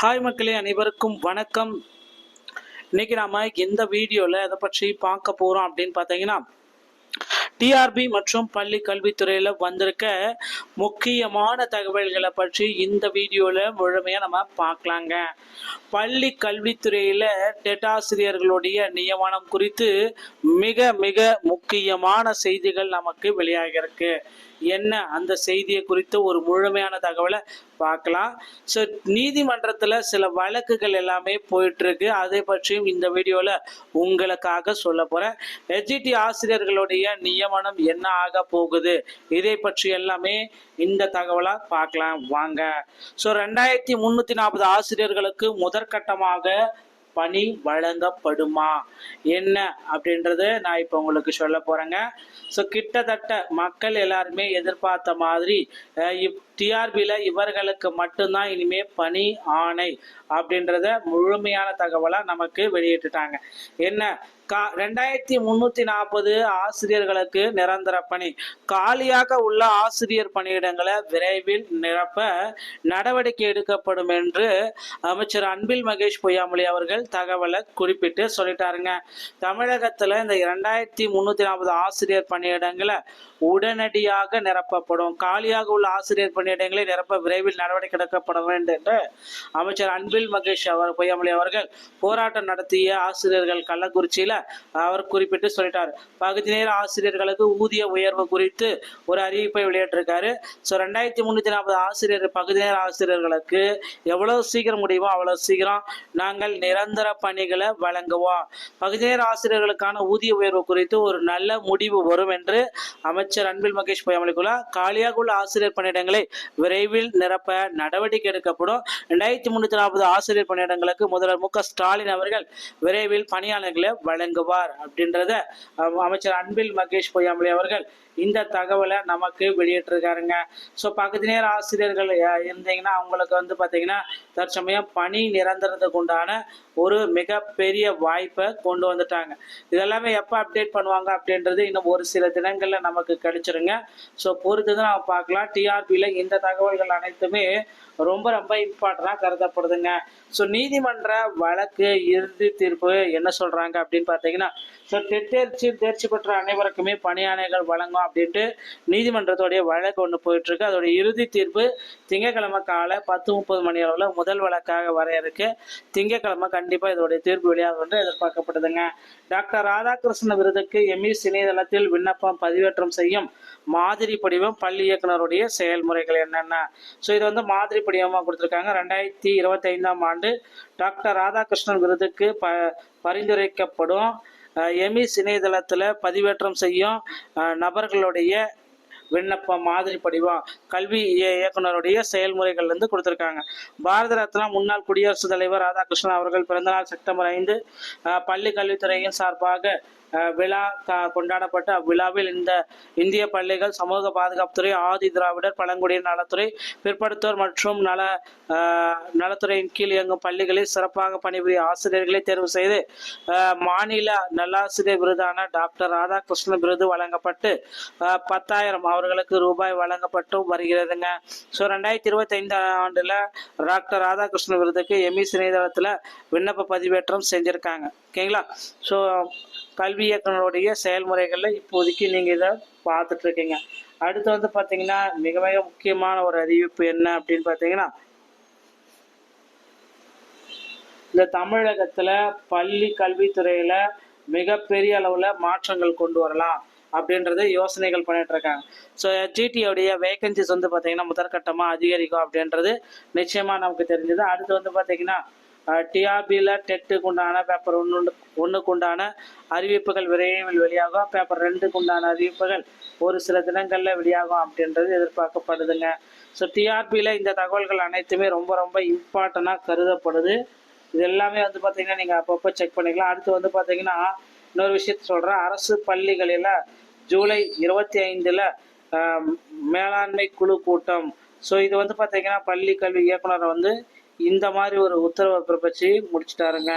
Hi மக்களே அனைவருக்கும் வணக்கம். இன்னைக்கு நாம இந்த வீடியோல எதை பற்றி பார்க்க போறோம் அப்படின்னு பார்த்தீங்கன்னா டிஆர்பி மற்றும் பள்ளி கல்வித்துறையில வந்திருக்க முக்கியமான தகவல்களை பற்றி இந்த வீடியோல முழுமையா நம்ம பார்க்கலாங்க. பள்ளி கல்வித்துறையில டெட்டாசிரியர்களுடைய நியமனம் குறித்து மிக மிக முக்கியமான செய்திகள் நமக்கு வெளியாகிருக்கு என்ன அந்த செய்தியை குறித்து ஒரு முழுமையான தகவலை பார்க்கலாம். ஸோ நீதிமன்றத்தில் சில வழக்குகள் எல்லாமே போயிட்டுருக்கு. அதை பற்றியும் இந்த வீடியோவில் உங்களுக்காக சொல்ல போகிறேன் எஜிடி ஆசிரியர்களுடைய நியமனம் என்ன ஆக போகுது? இதை பற்றி எல்லாமே இந்த தகவலாக பார்க்கலாம். வாங்க. ஸோ ரெண்டாயிரத்தி முந்நூற்றி நாற்பது ஆசிரியர்களுக்கு முதற்கட்டமாக பணி வழங்கப்படுமா? என்ன அப்படின்றத நான் இப்போ உங்களுக்கு சொல்ல போறேங்க. ஸோ கிட்டத்தட்ட மக்கள் எல்லாருமே எதிர்பார்த்த மாதிரி டிஆர்பியில் இவர்களுக்கு மட்டும்தான் இனிமே பணி ஆணை அப்படின்றத முழுமையான தகவலாக நமக்கு வெளியிட்டுட்டாங்க. என்ன? கா ரெண்டாயிரத்தி முந்நூற்றி நாற்பது ஆசிரியர்களுக்கு நிரந்தர பணி. காலியாக உள்ள ஆசிரியர் பணியிடங்களை விரைவில் நிரப்ப நடவடிக்கை எடுக்கப்படும் என்று அமைச்சர் அன்பில் மகேஷ் பொய்யாமொழி அவர்கள் தகவலை குறிப்பிட்டு சொல்லிட்டாருங்க. தமிழகத்தில் இந்த இரண்டாயிரத்தி முந்நூற்றி நாற்பது ஆசிரியர் பணியிடங்களை உடனடியாக நிரப்பப்படும். காலியாக உள்ள ஆசிரியர் பணி பணியிடங்களை நிரப்ப விரைவில் நடவடிக்கை எடுக்கப்பட வேண்டும் என்று அமைச்சர் அன்பில் மகேஷ் அவர் பொய்யாமொழி அவர்கள் போராட்டம் நடத்திய ஆசிரியர்கள் கள்ளக்குறிச்சியில அவர் குறிப்பிட்டு சொல்லிட்டார். பகுதி நேர ஆசிரியர்களுக்கு ஊதிய உயர்வு குறித்து ஒரு அறிவிப்பை வெளியிட்டிருக்காரு. ஸோ ரெண்டாயிரத்தி முந்நூற்றி நாற்பது ஆசிரியர் பகுதி நேர ஆசிரியர்களுக்கு எவ்வளவு சீக்கிரம் முடியுமோ அவ்வளவு சீக்கிரம் நாங்கள் நிரந்தர பணிகளை வழங்குவோம். பகுதி நேர ஆசிரியர்களுக்கான ஊதிய உயர்வு குறித்து ஒரு நல்ல முடிவு வரும் என்று அமைச்சர் அன்பில் மகேஷ் பொய்யாமலிக்குள்ள காலியாக உள்ள ஆசிரியர் பணியிடங்களை விரைவில் நிரப்ப நடவடிக்கை எடுக்கப்படும். ரெண்டாயிரத்தி முன்னூத்தி நாற்பது ஆசிரியர் பணியிடங்களுக்கு முதல்வர் மு ஸ்டாலின் அவர்கள் விரைவில் பணியாளர்களை வழங்குவார் அப்படின்றத அமைச்சர் அன்பில் மகேஷ் பொய்யாமலை அவர்கள் இந்த தகவலை நமக்கு வெளியிட்டிருக்காருங்க. ஸோ பகுதி நேர ஆசிரியர்கள் இருந்தீங்கன்னா அவங்களுக்கு வந்து பார்த்தீங்கன்னா தற்சமயம் பணி நிரந்தரத்துக்கு உண்டான ஒரு மிகப்பெரிய வாய்ப்பை கொண்டு வந்துட்டாங்க. இதெல்லாமே எப்போ அப்டேட் பண்ணுவாங்க அப்படின்றது இன்னும் ஒரு சில தினங்களில் நமக்கு கிடைச்சிருங்க. ஸோ பொறுத்து தான் நம்ம பார்க்கலாம். டிஆர்பியில் இந்த தகவல்கள் அனைத்துமே ரொம்ப ரொம்ப இம்பார்ட்டண்டாக கருதப்படுதுங்க. ஸோ நீதிமன்ற வழக்கு இறுதி தீர்ப்பு என்ன சொல்கிறாங்க அப்படின்னு பார்த்தீங்கன்னா ஸோ தெட்டேர்ச்சி தேர்ச்சி பெற்ற அனைவருக்குமே பணியாணைகள் வழங்கும் அப்படின்ட்டு நீதிமன்றத்துடைய வழக்கு ஒன்று போயிட்டுருக்கு. அதோடைய இறுதி தீர்ப்பு திங்கட்கிழமை காலை பத்து முப்பது மணி அளவில் முதல் வழக்காக வர இருக்கு. திங்கக்கிழமை கண்டிப்பாக இதோடைய தீர்ப்பு வெளியாகும் என்று எதிர்பார்க்கப்படுதுங்க டாக்டர் ராதாகிருஷ்ணன் விருதுக்கு எம்இ இணையதளத்தில் விண்ணப்பம் பதிவேற்றம் செய்யும் மாதிரி படிவம் பள்ளி இயக்குனருடைய செயல்முறைகள் என்னென்ன? ஸோ இது வந்து மாதிரி படிவமாக கொடுத்துருக்காங்க. ரெண்டாயிரத்தி இருபத்தைந்தாம் ஆண்டு டாக்டர் ராதாகிருஷ்ணன் விருதுக்கு ப பரிந்துரைக்கப்படும் எமிஸ் இணையதளத்தில் பதிவேற்றம் செய்யும் நபர்களுடைய விண்ணப்பம் மாதிரி படிவம் கல்வி இயக்குனருடைய செயல்முறைகள் இருந்து கொடுத்துருக்காங்க. பாரத ரத்னா முன்னாள் குடியரசுத் தலைவர் ராதாகிருஷ்ணன் அவர்கள் பிறந்தநாள் செப்டம்பர் ஐந்து பள்ளி கல்வித்துறையின் சார்பாக விழா க- கொண்டாடப்பட்ட அவ்விழாவில் இந்த இந்திய பள்ளிகள் சமூக பாதுகாப்புத்துறை ஆதி திராவிடர் பழங்குடியினர் நலத்துறை பிற்படுத்தோர் மற்றும் நல நலத்துறையின் கீழ் இயங்கும் பள்ளிகளில் சிறப்பாக பணிபுரிய ஆசிரியர்களை தேர்வு செய்து மாநில நல்லாசிரியர் விருதான டாக்டர் ராதாகிருஷ்ணன் விருது வழங்கப்பட்டு பத்தாயிரம் அவர்களுக்கு ரூபாய் வழங்கப்பட்டு வருகிறதுங்க. ஸோ ரெண்டாயிரத்தி இருபத்தி ஐந்து ஆண்டுல டாக்டர் ராதாகிருஷ்ணன் விருதுக்கு எம்இ இணையதளத்தில் விண்ணப்ப பதிவேற்றம் செஞ்சிருக்காங்க. ஓகேங்களா? ஸோ கல்வி இயக்குனருடைய செயல்முறைகளில் இப்போதைக்கு நீங்கள் இதை பார்த்துட்டு இருக்கீங்க அடுத்து வந்து பார்த்தீங்கன்னா மிக மிக முக்கியமான ஒரு அறிவிப்பு என்ன அப்படின்னு பார்த்தீங்கன்னா இந்த தமிழகத்துல பள்ளி கல்வித்துறையில மிகப்பெரிய அளவுல மாற்றங்கள் கொண்டு வரலாம் அப்படின்றத யோசனைகள் பண்ணிட்டு இருக்காங்க ஸோ ஜிடியோடைய வேகன்சிஸ் வந்து பார்த்தீங்கன்னா முதற்கட்டமா அதிகரிக்கும் அப்படின்றது நிச்சயமா நமக்கு தெரிஞ்சது. அடுத்து வந்து பார்த்தீங்கன்னா டிஆர்பியில் டெட்டுக்கு உண்டான பேப்பர் ஒன்று ஒன்றுக்கு உண்டான அறிவிப்புகள் விரைவில் வெளியாகும். பேப்பர் ரெண்டுக்கு உண்டான அறிவிப்புகள் ஒரு சில தினங்களில் வெளியாகும் அப்படின்றது எதிர்பார்க்கப்படுதுங்க. ஸோ டிஆர்பியில் இந்த தகவல்கள் அனைத்துமே ரொம்ப ரொம்ப இம்பார்ட்டண்ட்டாக கருதப்படுது. இது எல்லாமே வந்து பார்த்தீங்கன்னா நீங்கள் அப்பப்போ செக் பண்ணிக்கலாம். அடுத்து வந்து பார்த்தீங்கன்னா இன்னொரு விஷயத்த சொல்கிறேன் அரசு பள்ளிகளில் ஜூலை இருபத்தி ஐந்தில் மேலாண்மை குழு கூட்டம். ஸோ இது வந்து பார்த்தீங்கன்னா பள்ளி கல்வி இயக்குனர் வந்து இந்த மாதிரி ஒரு உத்தரவை பிறப்பிச்சு முடிச்சிட்டாருங்க.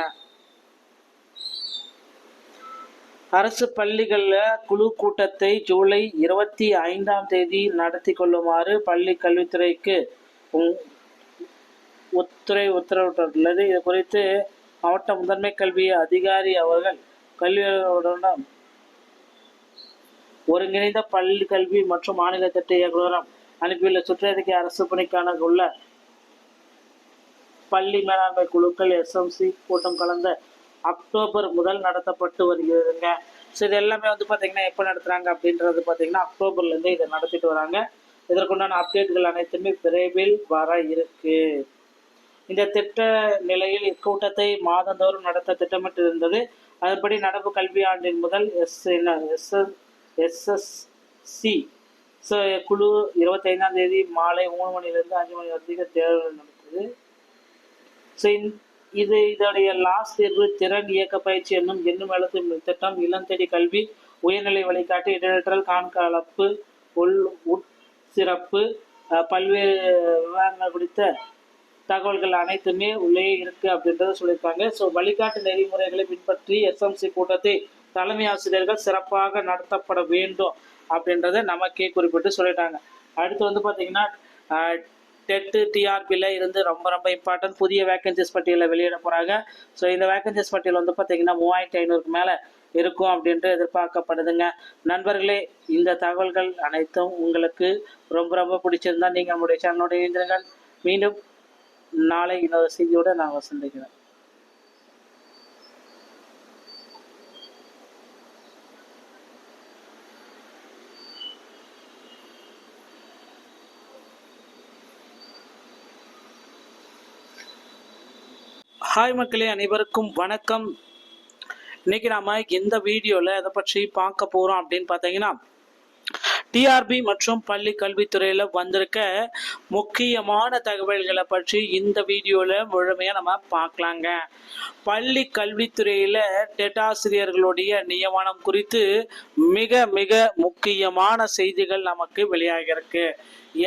அரசு பள்ளிகளில் குழு கூட்டத்தை ஜூலை இருபத்தி ஐந்தாம் தேதி நடத்தி கொள்ளுமாறு பள்ளி கல்வித்துறைக்கு உத்துறை உத்தரவிட்டுள்ளது. இது குறித்து மாவட்ட முதன்மை கல்வி அதிகாரி அவர்கள் கல்வியாளர்களுடன் ஒருங்கிணைந்த பள்ளி கல்வி மற்றும் மாநில திட்ட இயக்குநரம் அனுப்பியுள்ள சுற்றறிக்கை அரசு பணிக்கான உள்ள பள்ளி மேலாண்மை குழுக்கள் எஸ்எம்சி கூட்டம் கலந்த அக்டோபர் முதல் நடத்தப்பட்டு வருகிறதுங்க. ஸோ இது எல்லாமே வந்து பார்த்திங்கன்னா எப்போ நடத்துகிறாங்க அப்படின்றது பார்த்தீங்கன்னா அக்டோபர்லேருந்து இதை நடத்திட்டு வராங்க. இதற்குண்டான அப்டேட்கள் அனைத்துமே விரைவில் வர இருக்குது இந்த திட்ட நிலையில் இக்கூட்டத்தை மாதந்தோறும் நடத்த திட்டமிட்டு இருந்தது அதன்படி நடப்பு கல்வி ஆண்டின் முதல் எஸ் எஸ் எஸ்எஸ்சி ஸோ குழு இருபத்தைந்தாம் தேதி மாலை மூணு மணிலேருந்து அஞ்சு மணி வரைக்கும் தேர்வு நடக்குது. ஸோ இது இதோடைய லாஸ்ட் தேர்வு திறன் இயக்க பயிற்சி என்னும் என்னும் எழுத்து திட்டம் இளம் தேடி கல்வி உயர்நிலை வழிகாட்டு இடற்றல் காண்கலப்பு உள் உட்சிறப்பு பல்வேறு விவரங்கள் குறித்த தகவல்கள் அனைத்துமே உள்ளே இருக்கு அப்படின்றத சொல்லியிருக்காங்க. ஸோ வழிகாட்டு நெறிமுறைகளை பின்பற்றி எஸ்எம்சி கூட்டத்தை தலைமை ஆசிரியர்கள் சிறப்பாக நடத்தப்பட வேண்டும் அப்படின்றத நமக்கே குறிப்பிட்டு சொல்லிட்டாங்க. அடுத்து வந்து பார்த்தீங்கன்னா டெட்டு டிஆர்பியில் இருந்து ரொம்ப ரொம்ப இம்பார்ட்டன்ட் புதிய வேகன்சிஸ் பட்டியலில் வெளியிட போகிறாங்க ஸோ இந்த வேகன்சிஸ் பட்டியல் வந்து பார்த்தீங்கன்னா மூவாயிரத்தி ஐநூறுக்கு மேலே இருக்கும் அப்படின்ட்டு எதிர்பார்க்கப்படுதுங்க. நண்பர்களே இந்த தகவல்கள் அனைத்தும் உங்களுக்கு ரொம்ப ரொம்ப பிடிச்சிருந்தா நீங்கள் நம்முடைய சேனலோட இணைந்திருங்கள். மீண்டும் நாளை இன்னொரு செய்தியோடு நாங்கள் சந்திக்கிறேன். ஹாய் மக்களே அனைவருக்கும் வணக்கம். இன்னைக்கு நாம இந்த வீடியோல எதை பற்றி பார்க்க போறோம் அப்படின்னு பார்த்தீங்கன்னா டிஆர்பி மற்றும் பள்ளி கல்வித்துறையில வந்திருக்க முக்கியமான தகவல்களை பற்றி இந்த வீடியோல முழுமையா நம்ம பார்க்கலாங்க. பள்ளி கல்வித்துறையில டெட்டாசிரியர்களுடைய நியமனம் குறித்து மிக மிக முக்கியமான செய்திகள் நமக்கு வெளியாகிருக்கு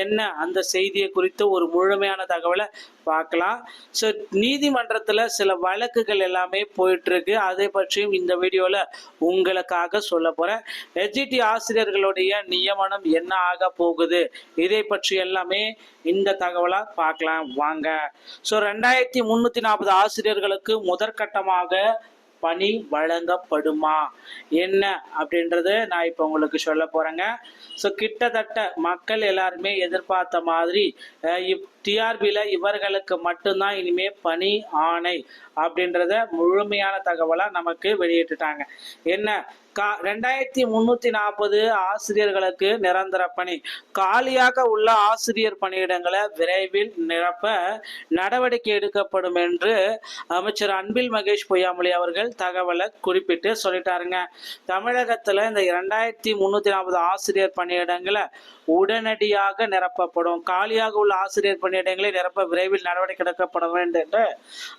என்ன அந்த செய்தியை குறித்து ஒரு முழுமையான தகவலை பார்க்கலாம். ஸோ நீதிமன்றத்தில் சில வழக்குகள் எல்லாமே போயிட்டுருக்கு. அதை பற்றியும் இந்த வீடியோவில் உங்களுக்காக சொல்ல போகிறேன் எஜிடி ஆசிரியர்களுடைய நியமனம் என்ன ஆக போகுது? இதை பற்றி எல்லாமே இந்த தகவலாக பார்க்கலாம். வாங்க. ஸோ ரெண்டாயிரத்தி முந்நூற்றி நாற்பது ஆசிரியர்களுக்கு முதற்கட்டமாக பணி வழங்கப்படுமா? என்ன அப்படின்றத நான் இப்போ உங்களுக்கு சொல்ல போறேங்க. ஸோ கிட்டத்தட்ட மக்கள் எல்லாருமே எதிர்பார்த்த மாதிரி டிஆர்பியில் இவர்களுக்கு மட்டும்தான் இனிமே பணி ஆணை அப்படின்றத முழுமையான தகவலாக நமக்கு வெளியிட்டுட்டாங்க. என்ன? கா ரெண்டாயிரத்தி முன்னூத்தி நாற்பது ஆசிரியர்களுக்கு நிரந்தர பணி. காலியாக உள்ள ஆசிரியர் பணியிடங்களை விரைவில் நிரப்ப நடவடிக்கை எடுக்கப்படும் என்று அமைச்சர் அன்பில் மகேஷ் பொய்யாமொழி அவர்கள் தகவலை குறிப்பிட்டு சொல்லிட்டாருங்க. தமிழகத்தில் இந்த இரண்டாயிரத்தி முன்னூத்தி நாற்பது ஆசிரியர் பணியிடங்களை உடனடியாக நிரப்பப்படும். காலியாக உள்ள ஆசிரியர் பணியிடங்களை நிரப்ப விரைவில் நடவடிக்கை எடுக்கப்பட வேண்டும் என்று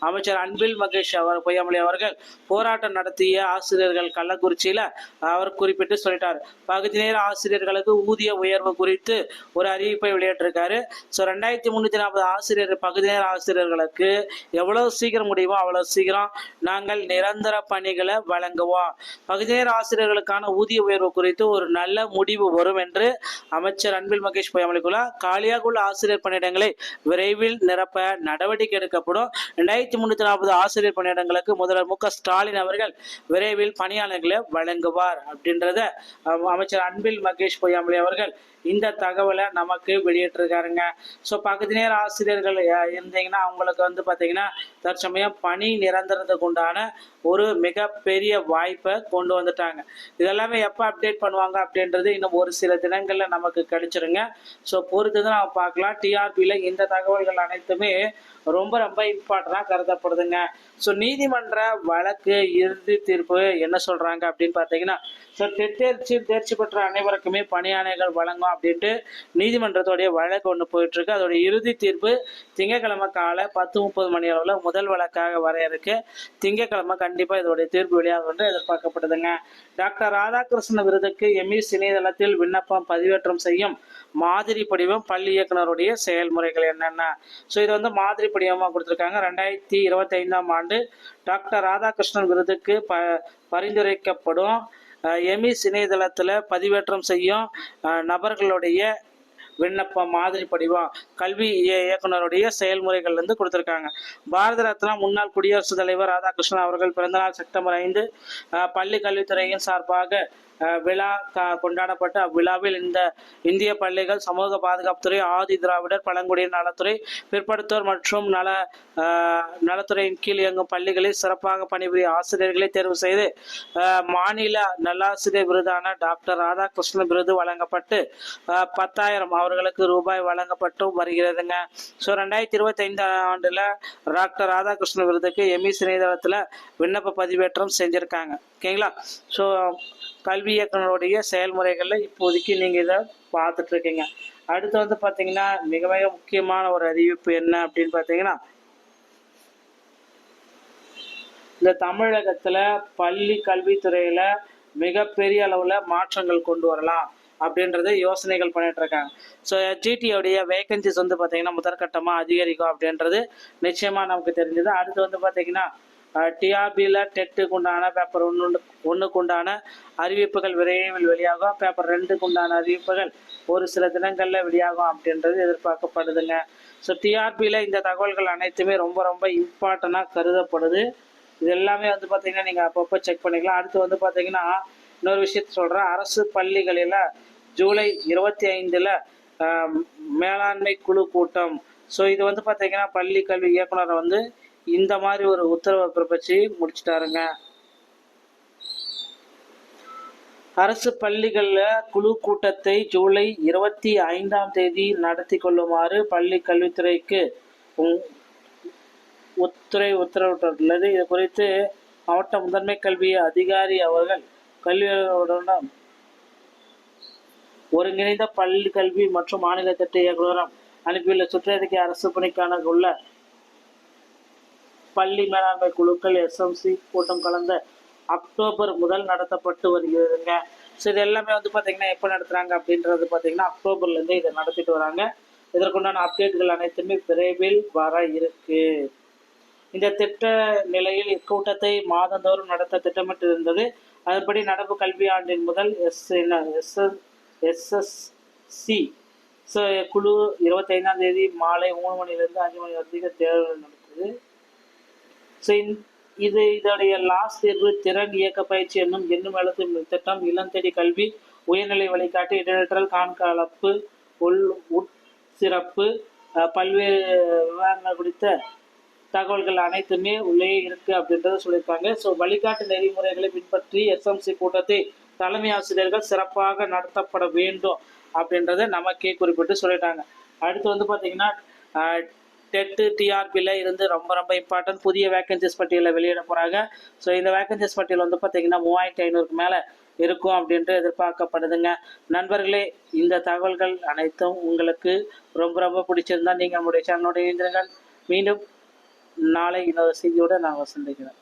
அமைச்சர் அன்பில் மகேஷ் அவர் பொய்யாமொழி அவர்கள் போராட்டம் நடத்திய ஆசிரியர்கள் கள்ளக்குறிச்சியில அவர் குறிப்பிட்டு சொல்லிட்டார். பகுதி நேர ஆசிரியர்களுக்கு ஊதிய உயர்வு குறித்து ஒரு அறிவிப்பை வெளியிட்டிருக்காரு. ஸோ ரெண்டாயிரத்தி முந்நூற்றி நாற்பது ஆசிரியர் பகுதி நேர ஆசிரியர்களுக்கு எவ்வளவு சீக்கிரம் முடியுமோ அவ்வளவு சீக்கிரம் நாங்கள் நிரந்தர பணிகளை வழங்குவோம். பகுதி நேர ஆசிரியர்களுக்கான ஊதிய உயர்வு குறித்து ஒரு நல்ல முடிவு வரும் என்று அமைச்சர் அன்பில் மகேஷ் பொய்யாமலிக்குள்ள காலியாக உள்ள ஆசிரியர் பணியிடங்களை விரைவில் நிரப்ப நடவடிக்கை எடுக்கப்படும். ரெண்டாயிரத்தி முன்னூத்தி நாற்பது ஆசிரியர் பணியிடங்களுக்கு முதல்வர் மு க ஸ்டாலின் அவர்கள் விரைவில் பணியாளர்களை வழங்குவார் அப்படின்றத அமைச்சர் அன்பில் மகேஷ் பொய்யாமொழி அவர்கள் இந்த தகவலை நமக்கு வெளியிட்டிருக்காருங்க. ஸோ பகுதி நேர ஆசிரியர்கள் இருந்தீங்கன்னா அவங்களுக்கு வந்து பார்த்தீங்கன்னா தற்சமயம் பணி நிரந்தரத்துக்கு உண்டான ஒரு மிகப்பெரிய வாய்ப்பை கொண்டு வந்துட்டாங்க. இதெல்லாமே எப்போ அப்டேட் பண்ணுவாங்க அப்படின்றது இன்னும் ஒரு சில தினங்களில் நமக்கு கிடைச்சிருங்க. ஸோ பொறுத்து தான் நம்ம பார்க்கலாம். டிஆர்பியில் இந்த தகவல்கள் அனைத்துமே ரொம்ப ரொம்ப இம்பார்ட்டண்டாக கருதப்படுதுங்க. ஸோ நீதிமன்ற வழக்கு இறுதி தீர்ப்பு என்ன சொல்கிறாங்க அப்படின்னு பார்த்தீங்கன்னா ஸோ தேர்ச்சியில் தேர்ச்சி பெற்ற அனைவருக்குமே பணியாணைகள் வழங்கும் அப்படின்ட்டு நீதிமன்றத்துடைய வழக்கு ஒன்று போயிட்டு இருக்கு அதோடைய இறுதி தீர்ப்பு திங்கக்கிழமை காலை பத்து முப்பது மணி அளவில் முதல் வழக்காக வர இருக்கு. திங்கக்கிழமை கண்டிப்பாக இதோடைய தீர்ப்பு வெளியாகும் என்று எதிர்பார்க்கப்படுதுங்க. டாக்டர் ராதாகிருஷ்ண விருதுக்கு எம்இ இணையதளத்தில் விண்ணப்பம் பதிவேற்றம் செய்யும் மாதிரி படிவம் பள்ளி இயக்குனருடைய செயல்முறைகள் என்னென்ன? ஸோ இது வந்து மாதிரி படிவமாக கொடுத்துருக்காங்க. ரெண்டாயிரத்தி இருபத்தைந்தாம் ஆண்டு டாக்டர் ராதாகிருஷ்ணன் விருதுக்கு ப பரிந்துரைக்கப்படும் எமிஸ் இணையதளத்தில் பதிவேற்றம் செய்யும் அஹ், நபர்களுடைய விண்ணப்பம் மாதிரி படிவம் கல்வி இய- இயக்குனருடைய செயல்முறைகள் வந்து கொடுத்துருக்காங்க. பாரத ரத்னா முன்னாள் குடியரசுத் தலைவர் ராதாகிருஷ்ணன் அவர்கள் பிறந்தநாள் செப்டம்பர் ஐந்து பள்ளி கல்வித்துறையின் சார்பாக விழா க- அவ்விழாவில் இந்த இந்திய பள்ளிகள் சமூக பாதுகாப்புத்துறை ஆதி திராவிடர் பழங்குடியினர் நலத்துறை பிற்படுத்தோர் மற்றும் நல நலத்துறையின் கீழ் இயங்கும் பள்ளிகளில் சிறப்பாக பணிபுரிய ஆசிரியர்களை தேர்வு செய்து மாநில நல்லாசிரியர் விருதான டாக்டர் ராதாகிருஷ்ணன் விருது வழங்கப்பட்டு பத்தாயிரம் அவர்களுக்கு ரூபாய் வழங்கப்பட்டு வருகிறதுங்க. ஸோ ரெண்டாயிரத்தி இருபத்தி ஆண்டில் ஆண்டுல டாக்டர் ராதாகிருஷ்ணன் விருதுக்கு எம்இ இணையதளத்தில் விண்ணப்ப பதிவேற்றம் செஞ்சுருக்காங்க. ஓகேங்களா? ஸோ கல்வி இயக்குனருடைய செயல்முறைகளில் இப்போதைக்கு நீங்கள் இதை பார்த்துட்ருக்கீங்க. அடுத்து வந்து பார்த்தீங்கன்னா மிக மிக முக்கியமான ஒரு அறிவிப்பு என்ன அப்படின்னு பார்த்தீங்கன்னா இந்த தமிழகத்தில் பள்ளி கல்வித்துறையில் மிகப்பெரிய அளவில் மாற்றங்கள் கொண்டு வரலாம் அப்படின்றத யோசனைகள் பண்ணிட்டு இருக்காங்க ஸோ ஜிடியோடைய வேகன்சிஸ் வந்து பார்த்தீங்கன்னா முதற்கட்டமாக அதிகரிக்கும் அப்படின்றது நிச்சயமாக நமக்கு தெரிஞ்சது. அடுத்து வந்து பார்த்தீங்கன்னா டிஆர்பியில் டெட்டுக்கு உண்டான பேப்பர் ஒன்று ஒன்றுக்கு உண்டான அறிவிப்புகள் விரைவில் வெளியாகும். பேப்பர் ரெண்டுக்கு உண்டான அறிவிப்புகள் ஒரு சில தினங்களில் வெளியாகும் அப்படின்றது எதிர்பார்க்கப்படுதுங்க. ஸோ டிஆர்பியில் இந்த தகவல்கள் அனைத்துமே ரொம்ப ரொம்ப இம்பார்ட்டண்ட்டாக கருதப்படுது. இது எல்லாமே வந்து பார்த்தீங்கன்னா நீங்கள் அப்பப்போ செக் பண்ணிக்கலாம். அடுத்து வந்து பார்த்தீங்கன்னா இன்னொரு விஷயத்த சொல்கிறேன் அரசு பள்ளிகளில் ஜூலை இருபத்தி ஐந்தில் மேலாண்மை குழு கூட்டம். ஸோ இது வந்து பார்த்தீங்கன்னா பள்ளி கல்வி இயக்குனர் வந்து இந்த மாதிரி ஒரு உத்தரவை பிறப்பிச்சு முடிச்சிட்டாருங்க. அரசு பள்ளிகளில் குழு கூட்டத்தை ஜூலை இருபத்தி ஐந்தாம் தேதி நடத்தி கொள்ளுமாறு பள்ளி கல்வித்துறைக்கு உத்துறை உத்தரவிட்டுள்ளது. இது குறித்து மாவட்ட முதன்மை கல்வி அதிகாரி அவர்கள் கல்வியாளர்களுடன் ஒருங்கிணைந்த பள்ளி கல்வி மற்றும் மாநில திட்ட இயக்குநரம் அனுப்பியுள்ள சுற்றறிக்கை அரசு பணிக்கான உள்ள பள்ளி மேலாண்மை குழுக்கள் எஸ்எம்சி கூட்டம் கலந்த அக்டோபர் முதல் நடத்தப்பட்டு வருகிறதுங்க. ஸோ இது எல்லாமே வந்து பார்த்தீங்கன்னா எப்போ நடத்துகிறாங்க அப்படின்றது பார்த்தீங்கன்னா அக்டோபர்லேருந்து இதை நடத்திட்டு வராங்க. இதற்குண்டான அப்டேட்கள் அனைத்துமே விரைவில் வர இருக்குது இந்த திட்ட நிலையில் இக்கூட்டத்தை மாதந்தோறும் நடத்த திட்டமிட்டு இருந்தது அதன்படி நடப்பு கல்வி ஆண்டின் முதல் எஸ் எஸ் எஸ்எஸ்சி ஸோ குழு இருபத்தைந்தாம் தேதி மாலை மூணு மணிலேருந்து அஞ்சு மணி வரைக்கும் தேர்வு நடத்துது ஸோ இது இதோடைய லாஸ்ட் தேர்வு திறன் இயக்க பயிற்சி என்னும் எண்ணும் எழுத்து திட்டம் இளம் தேடி கல்வி உயர்நிலை வழிகாட்டி இடற்றல் காண்கலப்பு உள் உட்சிறப்பு பல்வேறு விவரங்கள் குறித்த தகவல்கள் அனைத்துமே உள்ளே இருக்கு அப்படின்றத சொல்லியிருக்காங்க. ஸோ வழிகாட்டு நெறிமுறைகளை பின்பற்றி எஸ்எம்சி கூட்டத்தை தலைமை ஆசிரியர்கள் சிறப்பாக நடத்தப்பட வேண்டும் அப்படின்றத நமக்கே குறிப்பிட்டு சொல்லிட்டாங்க. அடுத்து வந்து பார்த்தீங்கன்னா டெட்டு டிஆர்பியில் இருந்து ரொம்ப ரொம்ப இம்பார்ட்டன்ட் புதிய வேகன்சிஸ் பட்டியலை வெளியிட போகிறாங்க ஸோ இந்த வேகன்சிஸ் பட்டியல் வந்து பார்த்திங்கன்னா மூவாயிரத்தி ஐநூறுக்கு மேலே இருக்கும் அப்படின்ட்டு எதிர்பார்க்கப்படுதுங்க. நண்பர்களே இந்த தகவல்கள் அனைத்தும் உங்களுக்கு ரொம்ப ரொம்ப பிடிச்சிருந்தா நீங்கள் நம்முடைய சேனலோட இணைந்திருங்கள். மீண்டும் நாளை இன்னொரு செய்தியோடு நான் சந்திக்கிறேன்.